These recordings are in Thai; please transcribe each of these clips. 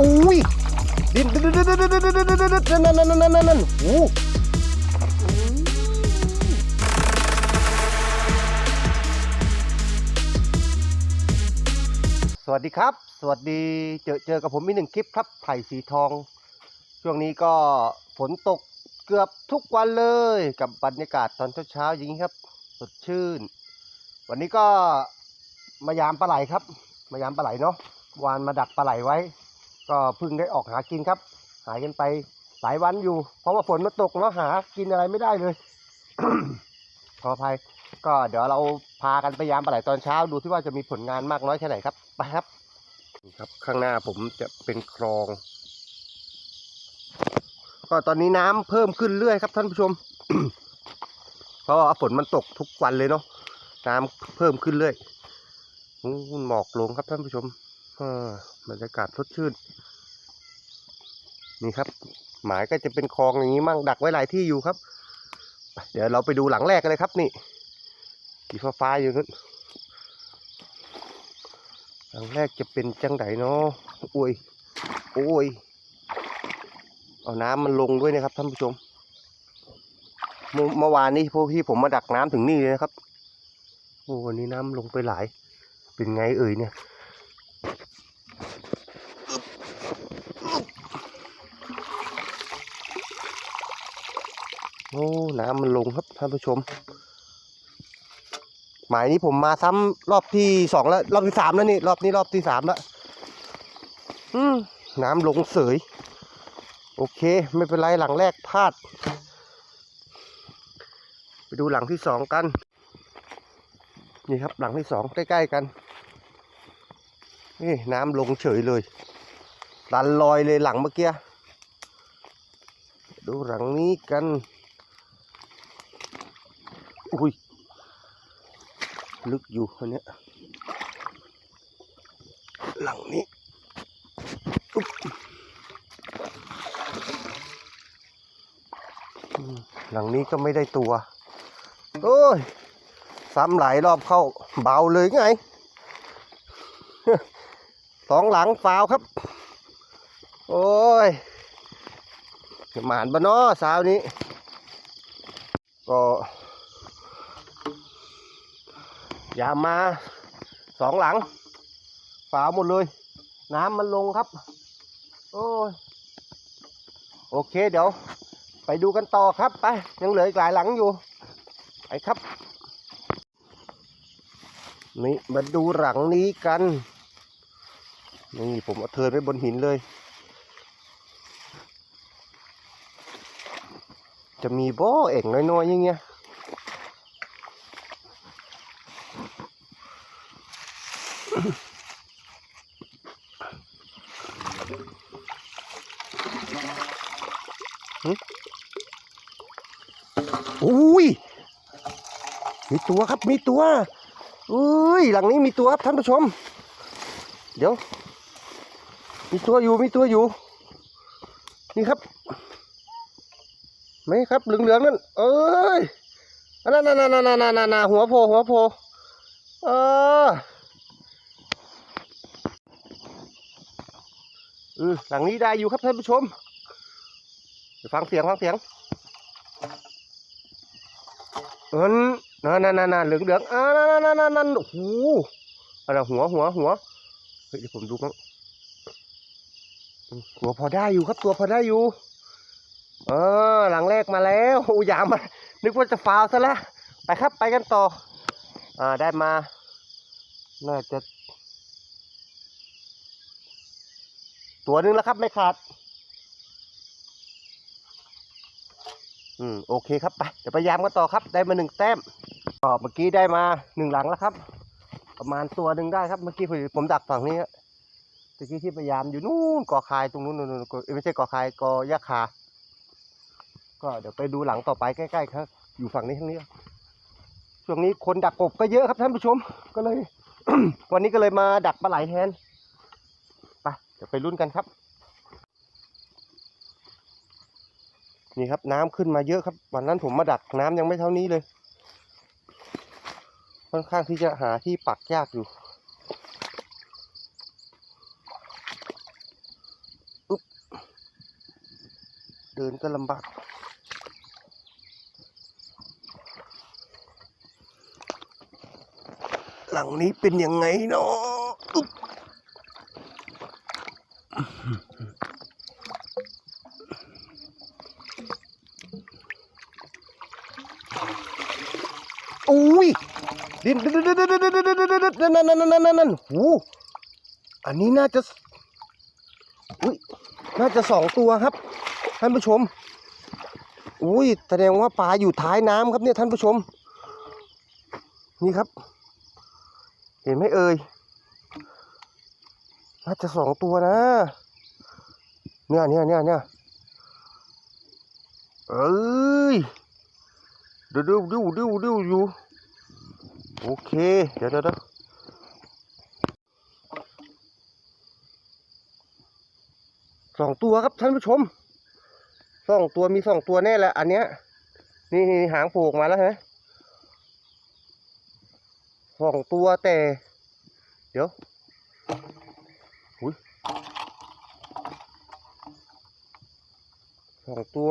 อุ้ยดินดินดินดินดินดินดินดินดินดินนั่นนั่นนั่นนั่นนั่นโอ้สวัสดีครับ สวัสดีเจอเจอกับผมมีหนึ่งคลิปครับไผ่สีทอง ช่วงนี้ก็ฝนตกเกือบทุกวันเลยกับบรรยากาศตอนเช้าๆอย่างนี้ครับ สดชื่น วันนี้ก็มายามปลาไหลครับ มายามปลาไหลเนาะวานมาดักปลาไหลไว้ ก็พิ่งได้ออกหากินครับ หายกันไปหลายวันอยู่ เพราะว่าฝนมันตกเนาะหากินอะไรไม่ได้เลยขออภัยก็เดี๋ยวเราพากันไปยามปลาไหลตอนเช้าดูที่ว่าจะมีผลงานมากน้อยแค่ไหนครับไปครับนี่ครับ ข้างหน้าผมจะเป็นคลอง ก็ตอนนี้น้ำเพิ่มขึ้นเรื่อยครับท่านผู้ชม เพราะว่าฝนมันตกทุกวันเลยเนาะน้ำเพิ่มขึ้นเรื่อยนู่นหมอกลงครับท่านผู้ชมอ บรรยากาศสดชื่น นี่ครับ หมายก็จะเป็นคลองอย่างนี้มั่งดักไว้หลายที่อยู่ครับ เดี๋ยวเราไปดูหลังแรกกันเลยครับ นี่สีฟ้าฟ้าๆอยู่นู้นหลังแรกจะเป็นจังไดเนาะโอ้ยโอ้ยเอาน้ำมันลงด้วยนะครับท่านผู้ชมเมื่อเมื่อวานนี้พวกพี่ผมมาดักน้ำถึงนี่เลยนะครับ โอ้วันนี้น้ำลงไปหลาย เป็นไงเอ่ยเนี่ย โอ้น้ำมันลงครับท่านผู้ชม หมายนี้ผมมาซ้ำรอบที่สองแล้ว รอบที่สามแล้วนี่ รอบนี้รอบที่สามแล้วอืมน้ำลงเสย โอเค ไม่เป็นไรหลังแรกพลาด ไปดูหลังที่สองกัน นี่ครับ หลังที่สองใกล้ๆกันนี่น้ำลงเฉยเลยลันลอยเลยหลังเมื่อกี้ดูหลังนี้กัน อุ้ย ลึกอยู่คนเนี้ยหลังนี้หลังนี้ก็ไม่ได้ตัว โอ้ยซ้ำหลายรอบเข้าเบาเลยไง สองหลังฟาวครับ โอ้ยหมานบะเนอสาวนี้ ก็อ ย่ามาสองหลัง ฝาหมดเลย น้ำมันลงครับ โอ้ยโอเคเดี๋ยว ไปดูกันต่อครับไป ยังเหลืออีกหลายหลังอยู่ ไปครับ นี่มาดูหลังนี้กัน นี่ผมเอาเทินไว้บนหินเลย จะมีบ่อเอ่งน้อยๆอย่างเงี้ย อุ้ยมีตัวครับมีตัวอุ้ยหลังนี้มีตัวครับท่านผู้ชม เดี๋ยว มีตัวอยู่มีตัวอยู่ นี่ครับไหมครับเหลืองๆนั่นเอ้ยอันนั่นนั่นนั่นนั่นนั่นนั่นหัวโผล่หัวโผล่เออหลังนี้ได้อยู่ครับท่านผู้ชมฟังเสียงฟังเสียง นั่นนั่นนั่นนั่นเหลืองเหลืองอ่านั่นนั่นนั่นนั่นโอ้โหอะไรหัวหัวหัวเฮ้ยเดี๋ยวผมดูมั้งอืมตัวพอได้อยู่ครับตัวพอได้อยู่ เออ หลังแรกมาแล้วโอ้ยามานึกว่าจะฟาวซะแล้วไปครับไปกันต่อ อ่าได้มา น่าจะ ตัวหนึงแล้วครับไม่ขาด อืมโอเคครับไปเดี๋ยวพยายามกันต่อครับ ได้มาหนึ่งแต้มก็เมื่อกี้ได้มาหนึ่งหลังแล้วครับ ประมาณตัวหนึ่งได้ครับเมื่อกี้ผมดักฝั่งนี้ครับเมื่อกี้ที่พยายามอยู่นู่นกอคายตรงนู้นนู่นไม่ใช่กอคายกอยาคา ก็เดี๋ยวไปดูหลังต่อไปใกล้ๆครับ อยู่ฝั่งนี้ทั้งนี้ช่วงนี้คนดักกบก็เยอะครับท่านผู้ชมก็เลย วันนี้ก็เลยมาดักปลาไหลแทนไปเดี๋ยวไปลุ้นกันครับ นี่ครับน้ำขึ้นมาเยอะครับวันนั้นผมมาดักน้ำยังไม่เท่านี้เลย ค่อนข้างที่จะหาที่ปักยากอยู่เดินก็ลำบากหลังนี้เป็นยังไงเนาะ อุ้ยดินดินดินดินดินดินดินดินดินนั่นนั่นนั่นนั่นนั่นนั่นหูอันนี้น่าจะอุ้ยน่าจะสองตัวครับ ท่านผู้ชมอุ้ยแสดงว่าปลาอยู่ท้ายน้ำครับเนี่ยท่านผู้ชม นี่ครับ เห็นไหมเอ่ยน่าจะสองตัวนะ เนี่ยเนี่ยเนี่ยเนี่ยเอ้ย ดูดูดูดูดูอยู่ โอเคเดี๋ยวเดี๋ยวเดี๋ยวสองตัวครับท่านผู้ชมสองตัวมีสองตัวแน่แหละอันเนี้ย นี่หางโผล่ออกมาแล้วเห็นไหมสองตัวแต่ เดี๋ยวหุยสองตัว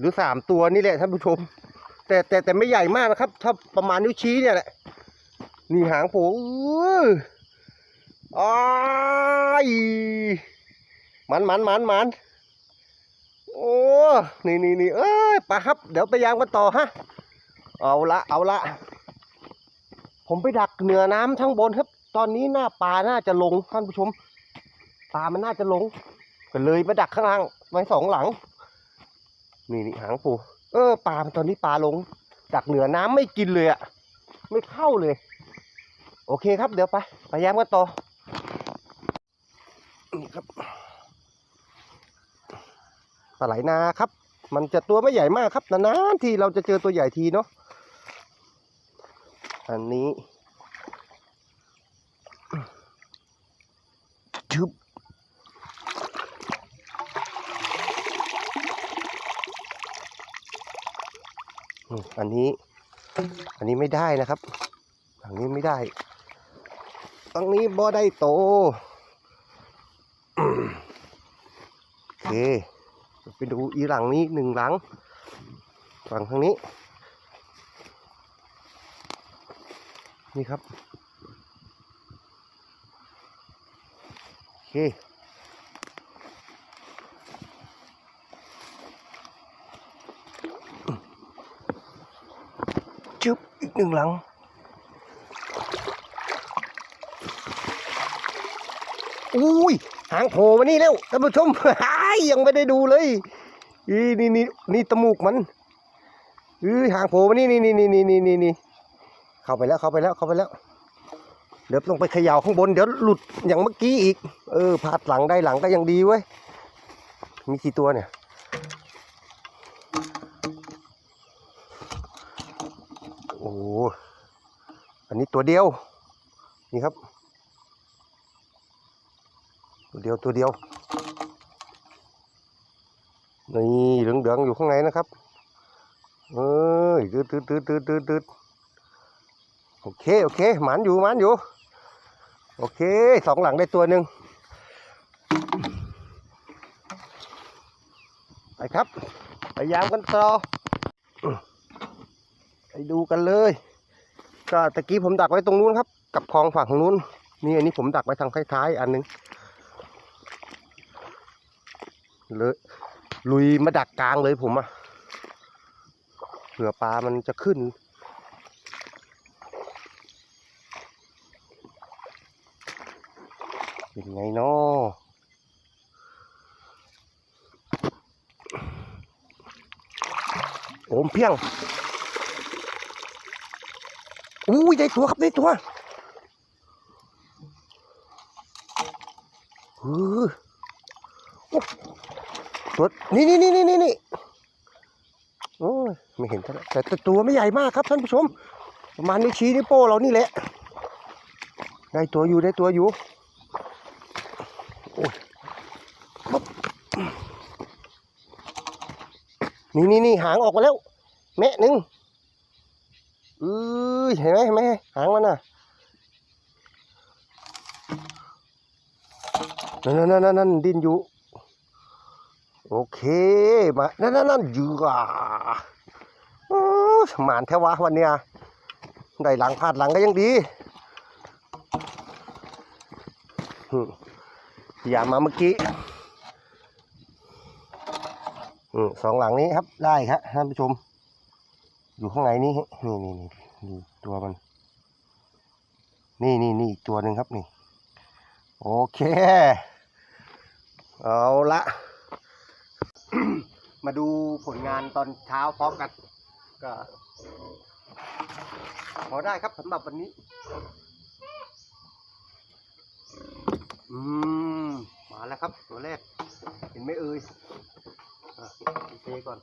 หรือสามตัวนี่แหละท่านผู้ชม แต่แต่แต่ไม่ใหญ่มากนะครับ ถ้าประมาณนิ้วชี้เนี่ยแหละนี่หางโผล่อื้ออ้ายมันมันมันมันโอ้นี่นี่นี่เอ้ยไปครับ เดี๋ยวไปยางกันต่อฮะเอาละเอาละผมไปดักเหนือน้ำทั้งบนครับ ตอนนี้หน้าปลาน่าจะลงท่านผู้ชมปลามันน่าจะลงก็เลยมาดักข้างล่างไว้สองหลัง นี่นี่หางปูเออปลาตอนนี้ปลาลงดักเหนือน้ำไม่กินเลยอะไม่เข้าเลย โอเคครับเดี๋ยวไปไปย้ำกันต่อนี่ครับปลาไหลนาครับ มันจะตัวไม่ใหญ่มากครับนานๆทีเราจะเจอตัวใหญ่ทีเนาะอันนี้ชึบ อันนี้ อันนี้ไม่ได้นะครับอันนี้ไม่ได้อันนี้บ่ได้โตโอเคไปดูอีหลังนี้หนึ่งหลังฝั่งทางนี้ นี่ครับโอเค จุ๊บอีก หนึ่งหลัง อุ้ย หางโผล่มานี่แล้วท่านผู้ชมยังไม่ได้ดูเลยอีนี่นี่นี่ตมูกมันอือหางโผล่มานี่นี่นี่นี่นี่นี่นี่เข้าไปแล้วเข้าไปแล้วเข้าไปแล้ว เดี๋ยวต้องไปเขย่าข้างบนเดี๋ยวหลุดอย่างเมื่อกี้อีก เออพาดหลังได้หลังก็ยังดีเว้ย มีกี่ตัวเนี่ย อันนี้ตัวเดียว นี่ครับ ตัวเดียวตัวเดียวนี่เหลืองๆอยู่ข้างในนะครับ เอ้ยตืดตืดตืดตืดตืดตืดโอเค โอเค หมันอยู่หมันอยู่ โอเค สองหลังได้ตัวหนึ่งไปครับ พยายามกันต่อ ไปดูกันเลย ก็ตะกี้ผมดักไว้ตรงนู้นครับ กับคลองฝั่งนู้น นี่อันนี้ผมดักไว้ทางท้ายๆอันหนึงเลยลุยมาดักกลางเลยผมอะเผื่อปลามันจะขึ้น เป็นไงเนาะโอมเพียง อุ้ยได้ตัวครับได้ตัวเออโอ้ตัวนี่นี่นี่นี่นี่นี่โอ้ยไม่เห็นแต่แต่แต่ตัวไม่ใหญ่มากครับท่านผู้ชม ประมาณนิ้วชี้นิ้วโป้เรานี่แหละ ได้ตัวอยู่ได้ตัวอยู่นี่นี่นี่หางออกมาแล้ว แม่หนึ่ง เอ้ยเห็นไหมเห็นไหมหางมันน่ะนั่นนั่นนั่นดินอยู่ โอเค มา นั่นนั่นนั่นยืออะโอ้หมานแท้วะวันเนี้ยได้หลังพาดหลังก็ยังดีอย่ามาเมื่อกี้สองหลังนี้ครับได้ครับท่านผู้ชม อยู่ข้างในนี้นี่นี่นี่นี่ตัวมัน นี่นี่นี่อีกตัวหนึ่งครับนี่ โอเค เอาละ มาดูผลงานตอนเช้าพร้อมกัน ก็พอได้ครับสำหรับวันนี้ อืม มาแล้วครับตัวแรก เห็นไหมเอ่ยอะเทก่อน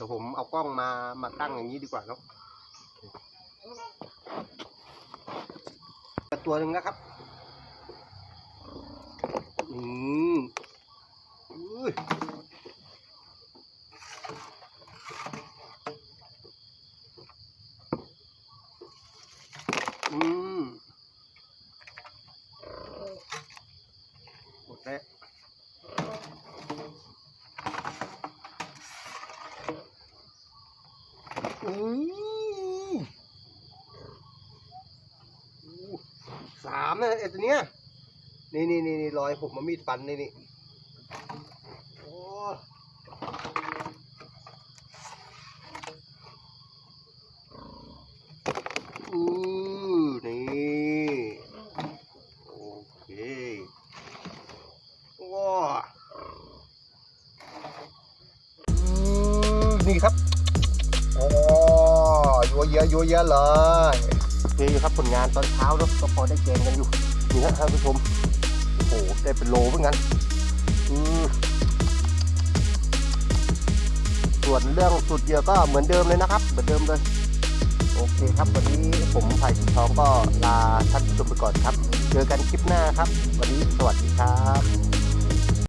ดี๋ยวผมเอากล้องมามาตั้งอย่างนี้ดีกว่าเนาะตัวหนึ่งนะครับอืมอุ้ยอืมหมดแล้วอืมอู้สามนะไอ้ ตัวเนี้ยนี่นี่นี่รอยผมมามีดฟันนี่นี่โอ้อือนี่โอเคว้านี่ครับโอ้ยัวเยอะยัวเยอะเลยโอเคอยู่ครับผลงานตอนเช้าเนอะก็พอได้แกงกันอยู่ นี่ครับท่านผู้ชม โอ้โหได้เป็นโลเหมือนกันส่วนเรื่องสุดเหยอก็เหมือนเดิมเลยนะครับ เหมือนเดิมเลย โอเคครับ วันนี้ผมไผ่สีทองก็ลาท่านผู้ชมไปก่อนครับ เจอกันคลิปหน้าครับ วันนี้สวัสดีครับ